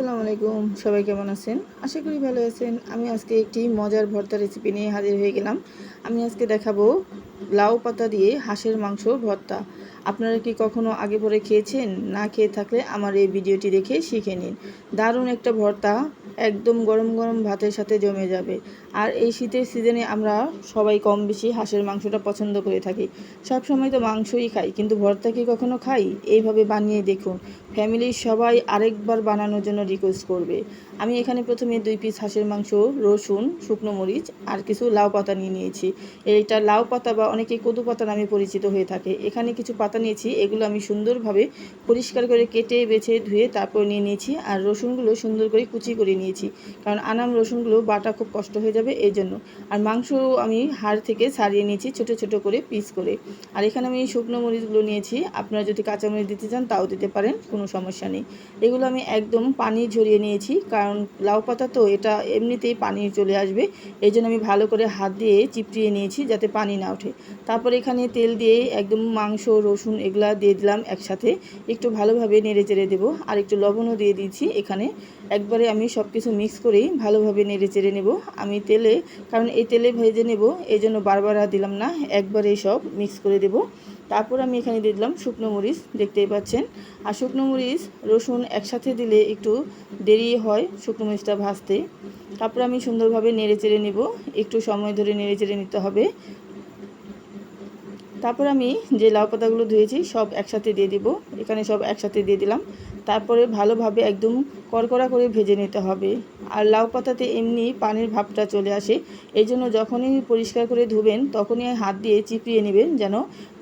আসসালামু আলাইকুম, সবাই কেমন আছেন? আশা করি ভালো আছেন। আমি আজকে একটি মজার ভর্তা রেসিপি নিয়ে হাজির হয়ে গেলাম। আমি আজকে দেখাবো লাউ পাতা দিয়ে হাঁসের মাংস ভর্তা। আপনারা কি কখনো আগে পরে খেয়েছেন? না খেয়ে থাকলে আমার এই ভিডিওটি দেখে শিখে নিন। দারুণ একটা ভর্তা, একদম গরম গরম ভাতের সাথে জমে যাবে। আর এই শীতের সিজনে আমরা সবাই কম বেশি হাঁসের মাংসটা পছন্দ করে থাকি। সব সময় তো মাংসই খাই, কিন্তু ভর্তা কি কখনো খাই? এইভাবে বানিয়ে দেখুন। ফ্যামিলির সবাই আরেকবার বানানোর জন্য রিকোয়েস্ট করবে। আমি এখানে প্রথমে দুই পিস হাঁসের মাংস, রসুন, শুকনো মরিচ আর কিছু লাউ পাতা নিয়ে নিয়েছি। এইটা লাউ পাতা বা অনেকে কদু পাতা নামে পরিচিত হয়ে থাকে। এখানে কিছু পাতা নিয়েছি, এগুলো আমি সুন্দরভাবে পরিষ্কার করে কেটে, বেছে, ধুয়ে তারপর নিয়ে নিয়েছি আর রসুনগুলো সুন্দর করে কুচি করে নিয়েছি। কারণ আনাম রসুনগুলো বাটা খুব কষ্ট হয়ে যাবে এই জন্য আর মাংস আমি হাড় থেকে ছাড়িয়ে নিয়েছি ছোট ছোট করে পিস করে। আর এখানে আমি শুকনো মরিচগুলো নিয়েছি, আপনারা যদি কাঁচামরিচ দিতে চান তাও দিতে পারেন, কোনো সমস্যা নেই। এগুলো আমি একদম পানি ঝরিয়ে নিয়েছি, কারণ লাউ পাতা তো এটা এমনিতেই পানি চলে আসবে এই জন্য আমি ভালো করে হাত দিয়ে চিপড়িয়ে নিয়েছি যাতে পানি না ওঠে। তারপর এখানে তেল দিয়ে একদম মাংস, রসুন এগুলা দিয়ে দিলাম একসাথে। একটু ভালোভাবে নেড়ে চেড়ে দেবো। আর একটু লবণও দিয়ে দিয়েছি এখানে। একবারে আমি সব কিছু মিক্স করেই ভালোভাবে নেড়ে চেড়ে নেব। আমি তেলে, কারণ এই তেলে ভেজে নেব এই জন্য বারবার দিলাম না। একবারে সব মিক্স করে দেব। তারপর আমি এখানে দিয়ে দিলাম শুকনো মরিচ, দেখতেই পাচ্ছেন। আর শুকনো মরিচ, রসুন একসাথে দিলে একটু দেরি হয় শুকনো মরিচটা ভাজতে। তারপর আমি সুন্দরভাবে নেড়ে চেড়ে নেব। একটু সময় ধরে নেড়ে চেড়ে নিতে হবে। তারপর আমি যে লাউ পাতাগুলো ধুয়েছি, সব একসাথে দিয়ে দিব। এখানে সব একসাথে দিয়ে দিলাম। তারপরে ভালোভাবে একদম কড়কড়া করে ভেজে নিতে হবে। আর লাউ পাতাতে এমনি পানির ভাবটা চলে আসে। এই জন্য যখনই পরিষ্কার করে ধুবেন, তখনই হাত দিয়ে চিপিয়ে নেবেন যেন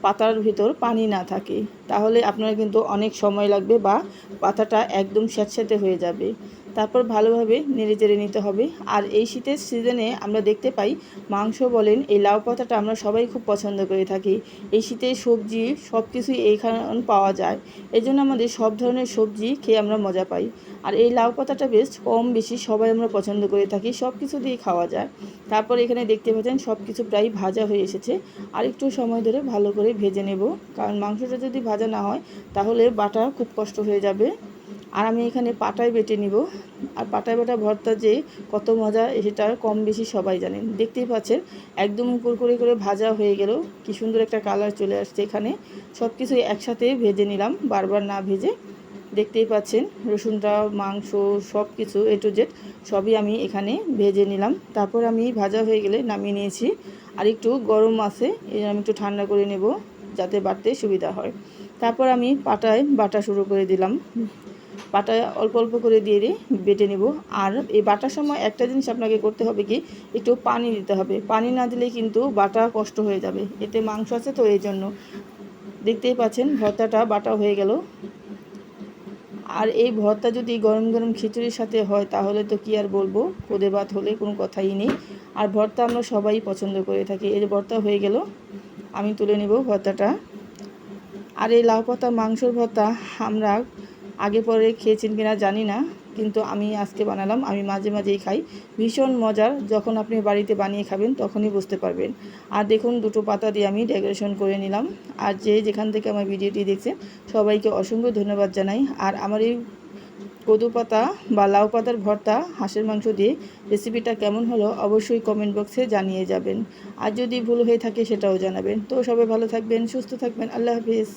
পাতার ভিতর পানি না থাকে। তাহলে আপনার কিন্তু অনেক সময় লাগবে বা পাতাটা একদম স্যাঁতস্যাঁতে হয়ে যাবে। তারপর ভালোভাবে নেড়ে চেড়ে নিতে হবে। আর এই শীতের সিজনে আমরা দেখতে পাই, মাংস বলেন, এই লাউ পাতাটা আমরা সবাই খুব পছন্দ করে থাকি। এই শীতে সবজি সব কিছুই এইখানে পাওয়া যায়। এই জন্য আমাদের সব ধরনের সবজি খেয়ে আমরা মজা পাই। আর এই লাউ পাতাটা বেশ কম বেশি সবাই আমরা পছন্দ করে থাকি সব কিছু দিয়ে খাওয়া যায়। তারপর এখানে দেখতে পাচ্ছেন সব কিছু প্রায় ভাজা হয়ে এসেছে। আর একটু সময় ধরে ভালো করে ভেজে নেব। কারণ মাংসটা যদি ভাজা না হয়, তাহলে বাটা খুব কষ্ট হয়ে যাবে। আর আমি এখানে পাটায় বেটে নিব। আর পাটায় বাটা ভর্তা যে কত মজা, সেটা কম বেশি সবাই জানেন। দেখতেই পাচ্ছেন, একদম কুরকুরে করে ভাজা হয়ে গেল। কি সুন্দর একটা কালার চলে আসছে এখানে। সব কিছু একসাথে ভেজে নিলাম, বারবার না ভেজে। দেখতেই পাচ্ছেন, রসুনটা, মাংস সব কিছু এ টু জেড সবই আমি এখানে ভেজে নিলাম। তারপর আমি ভাজা হয়ে গেলে নামিয়ে নিয়েছি। আর একটু গরম আছে, এই আমি একটু ঠান্ডা করে নেব, যাতে বাটতে সুবিধা হয়। তারপর আমি পাটায় বাটা শুরু করে দিলাম। বাটা অল্প অল্প করে দিয়ে দিয়ে বেটে নেব। আর এই বাটার সময় একটা জিনিস আপনাকে করতে হবে কি, একটু পানি দিতে হবে। পানি না দিলে কিন্তু বাটা কষ্ট হয়ে যাবে। এতে মাংস আছে তো এই জন্য। দেখতেই পাচ্ছেন, ভর্তাটা বাটা হয়ে গেল। আর এই ভর্তা যদি গরম গরম খিচুড়ির সাথে হয়, তাহলে তো কি আর বলব? কোদে ভাত হলে কোনো কথাই নেই। আর ভর্তা আমরা সবাই পছন্দ করে থাকি। যে ভর্তা হয়ে গেল, আমি তুলে নেব ভর্তাটা। আর এই লাউ পাতা মাংসর ভর্তা আমরা আগে পরে খেয়েছেন কিনা জানি না, কিন্তু আমি আজকে বানালাম। আমি মাঝে মাঝেই খাই। ভীষণ মজার। যখন আপনি বাড়িতে বানিয়ে খাবেন, তখনই বুঝতে পারবেন। আর দেখুন, দুটো পাতা দিয়ে আমি ডেকোরেশন করে নিলাম। আর যে যেখান থেকে আমার ভিডিওটি দেখছেন সবাইকে অসংখ্য ধন্যবাদ জানাই। আর আমার এই কদু পাতা বা লাউ পাতার ভর্তা, হাঁসের মাংস দিয়ে রেসিপিটা কেমন হলো, অবশ্যই কমেন্ট বক্সে জানিয়ে যাবেন। আর যদি ভুল হয়ে থাকে, সেটাও জানাবেন। তো সবাই ভালো থাকবেন, সুস্থ থাকবেন। আল্লাহ হাফিজ।